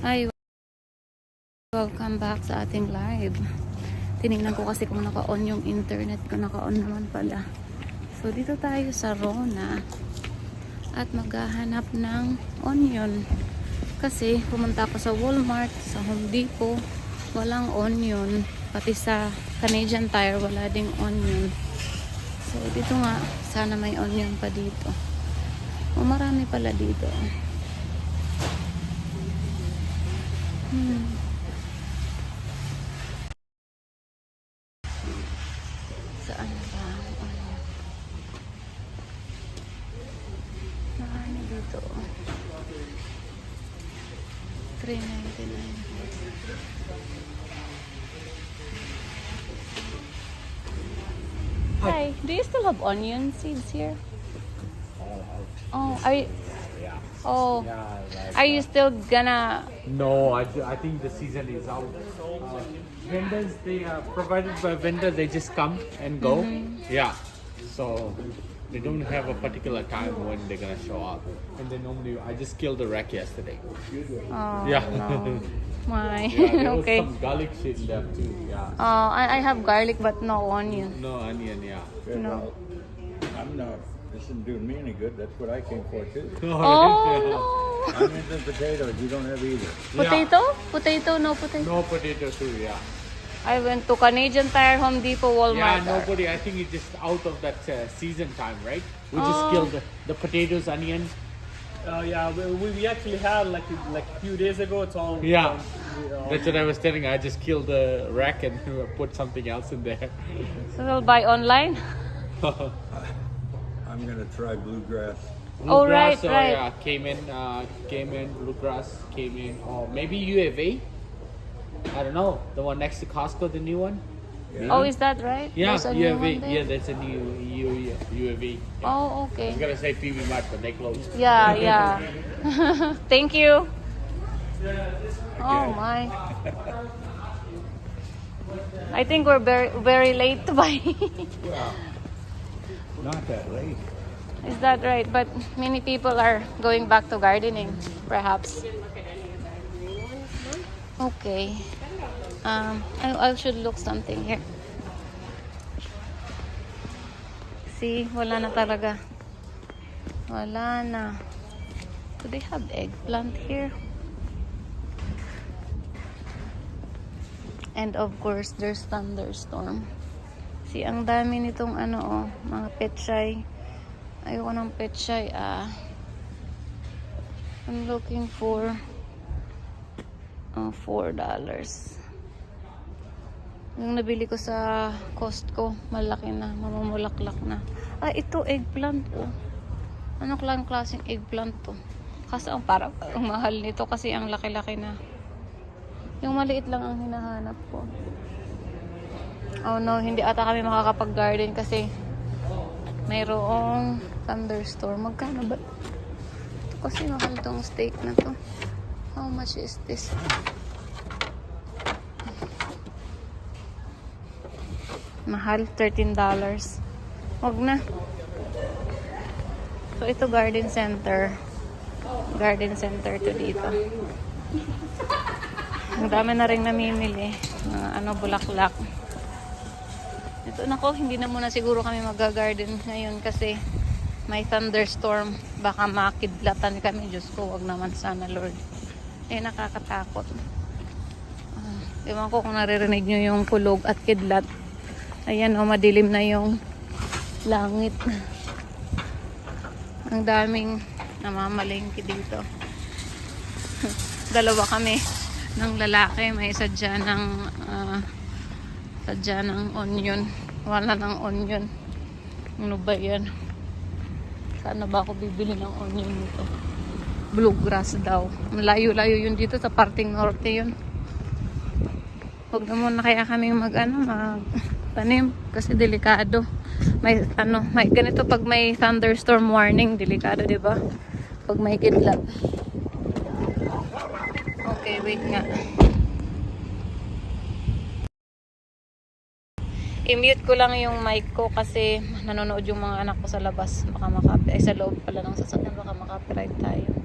Ay, welcome back sa ating live. Tinignan ko kasi kung naka-on yung internet ko. Naka-on naman pala. So, dito tayo sa Rona. At maghahanap ng onion. Kasi pumunta ako sa Walmart, sa Home Depot. Walang onion. Pati sa Canadian Tire, wala ding onion. So, dito nga, sana may onion pa dito. O, marami pala dito. Have onion seeds here? Oh, are you? Yeah. Oh, Yeah, like, are you still gonna? No, I, I think the season is out. Uh, vendors, they are provided by vendors. they just come and go. Yeah. So they don't have a particular time when they're gonna show up. And they normally, I just killed the rack yesterday. Oh, Yeah. no. My. Yeah, there was okay. some garlic shit left too. Yeah. Uh, I, I have garlic but no onion. No onion, yeah. No. I'm not. This isn't doing me any good. That's what I came for too. Oh no. Onions and potatoes. You don't have either. Potato? Potato? No potato. No potato too, yeah. I went to Canadian Tire, Home Depot, Walmart. Yeah, nobody. I think it's just out of that uh, season time, right? We Oh. just killed the, the potatoes, onion. Uh, yeah, we, we we actually had like a- like a few days ago. It's all Yeah. um, we, That's what I was telling. I just killed the rack and put something else in there. So we'll buy online. I'm gonna try bluegrass. Oh, right, Bluegrass, uh, right. Yeah, came in, uh, came in. Bluegrass came in. Or maybe UAV. I don't know. The one next to Costco, the new one. Oh, is that right? Yeah, There's a new one UAV. there? Yeah, that's a new U, UAV. Yeah. Oh, I was gonna say PV Mart, but they closed. Yeah, yeah. Thank you. Oh my. I think we're very very late to buy. Not that late. Is that right? But many people are going back to gardening, perhaps. Okay. Um, I, I should look something here. See, wala na talaga. Wala na. Do they have eggplant here? And of course, there's thunderstorm. See, ang dami nitong ano oh, mga petchay. Ayoko ng petchay ah. I'm looking for uh, $4 dollars. Yung nabili ko sa Costco, malaki na, mamamulaklak na. Ah, ito eggplant oh. Ano klang klaseng eggplant to? Kasi ang parang ang mahal nito kasi ang laki-laki na. Yung maliit lang ang hinahanap ko. Oh no, hindi ata kami makakapag-garden kasi mayroong thunderstorm. Magkano ba? Ito kasi mahal tong steak na to. How much is this? Mahal, $13. Wag na. So, ito garden center. Garden center to dito. Ang dami na rin namimili. Mga ano, bulaklak. Ito, nako, hindi na muna siguro kami mag-garden ngayon kasi may thunderstorm. Baka makidlatan kami. Diyos ko, wag naman sana, Lord. Eh, nakakatakot. Ah, ewan ko kung naririnig nyo yung kulog at kidlat. Ayan, o, madilim na yung langit. Ang daming namamalengke dito. Dalawa kami ng lalaki. May sadya ng ah, sadya ng onion. Wala ng onion. Ano ba yan? Sana ba ako bibili ng onion nito? Bluegrass daw. Malayo-layo yun dito sa parting norte yun. Huwag na muna kaya kami mag ano, mag tanim kasi delikado. May ano, may ganito pag may thunderstorm warning, delikado, 'di ba? Pag may kidlat. Okay, wait nga. I-mute ko lang yung mic ko kasi nanonood yung mga anak ko sa labas. Baka makapi, ay sa loob pala ng sasakyan, baka makapiright tayo.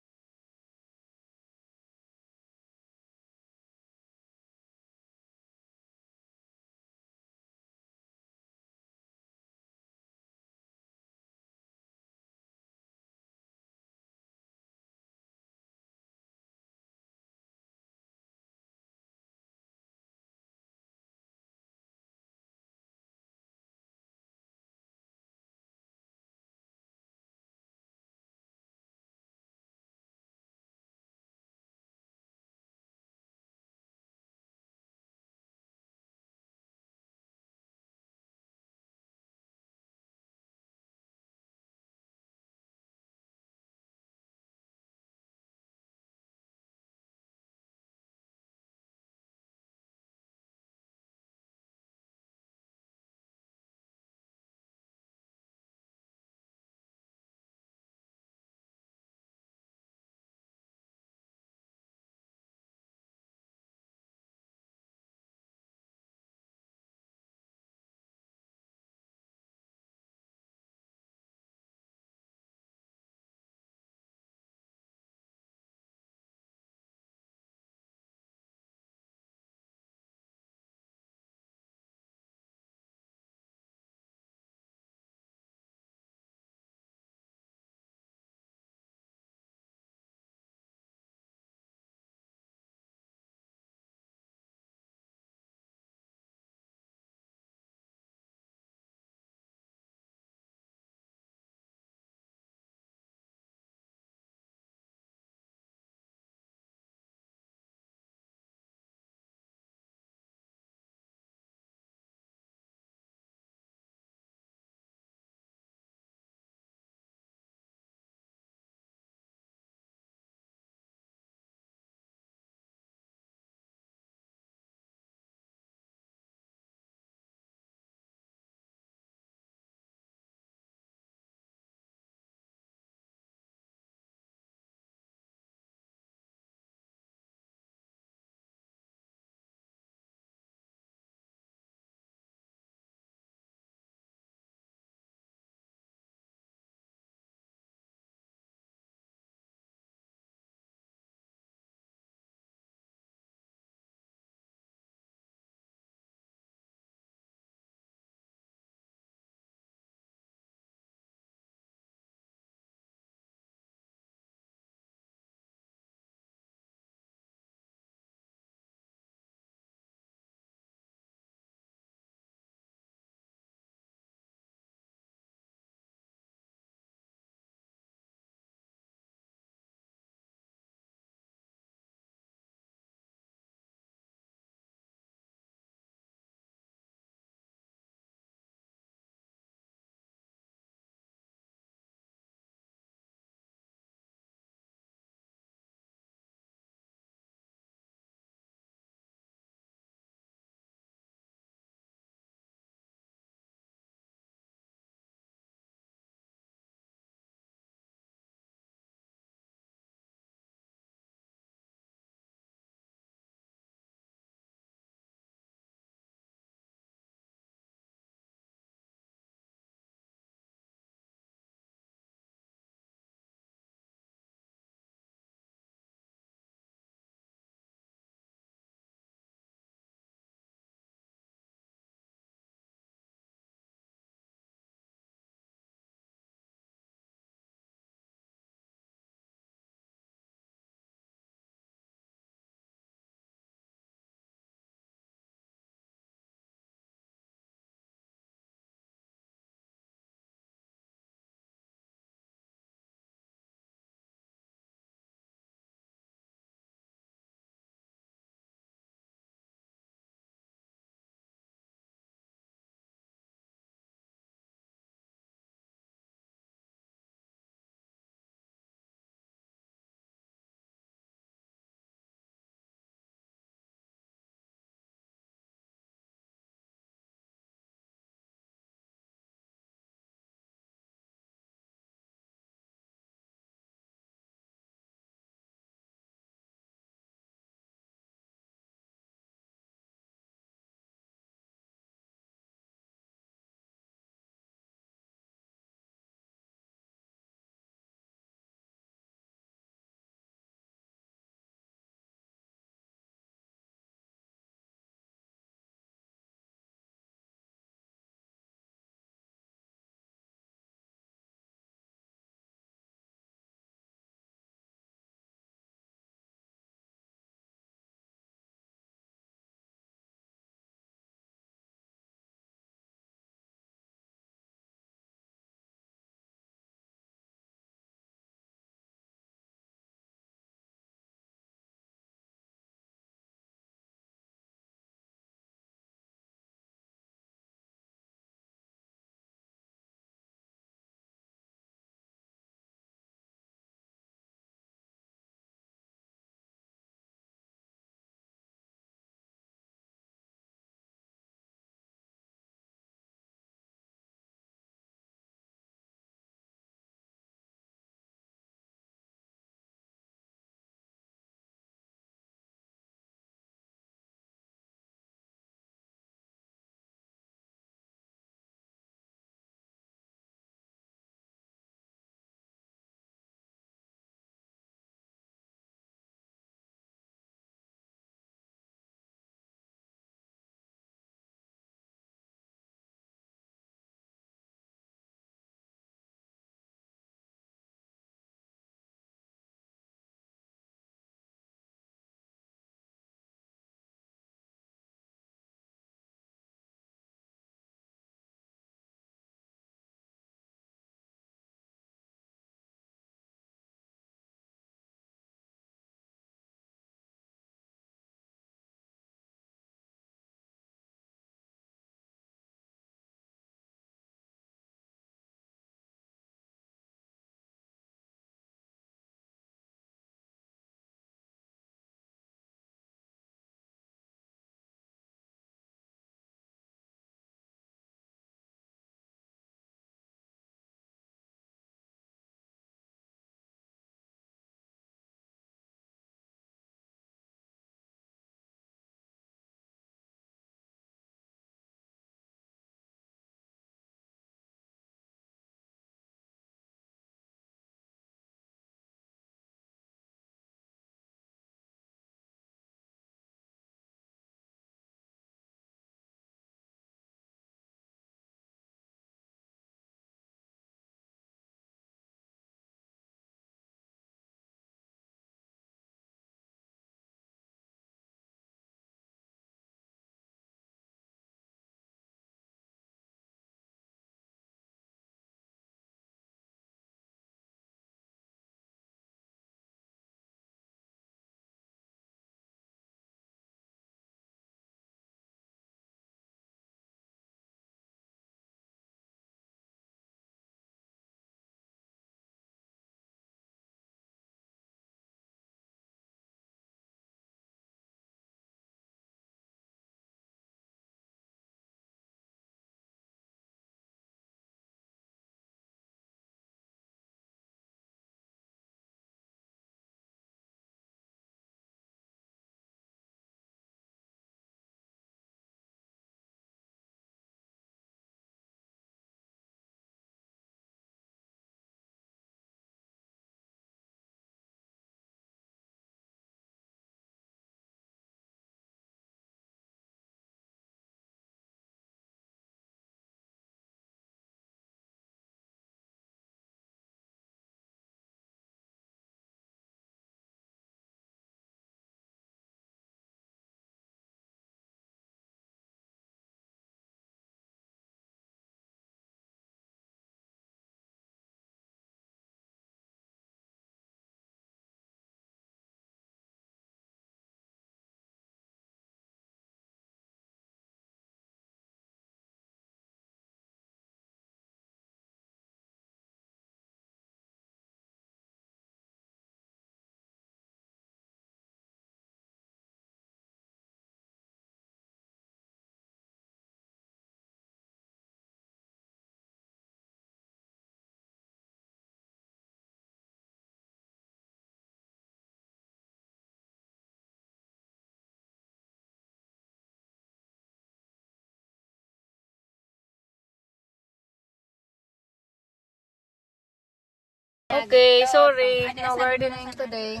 Okay, sorry. No gardening today.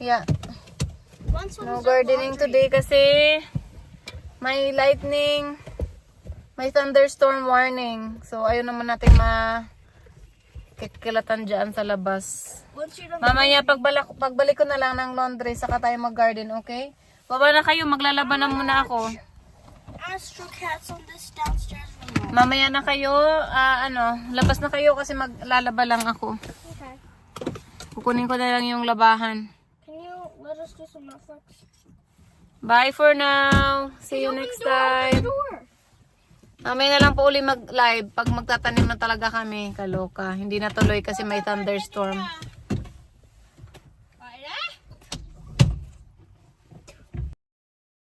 Yeah. No gardening today kasi may lightning, may thunderstorm warning. So, ayun naman natin ma kikilatan dyan sa labas. Mamaya, pagbalik, pagbalik ko na lang ng laundry, saka tayo mag-garden, okay? Baba na kayo, maglalaban na muna ako. Astro Cats on this downstairs room. Mamaya na kayo, ah, ano, labas na kayo kasi maglalaba lang ako. Okay. Kukunin ko na lang yung labahan. Can you let us do some Netflix? Bye for now. See you next time. Mamaya na lang po uli mag-live pag magtatanim na talaga kami. Kaloka. Hindi na tuloy kasi may thunderstorm.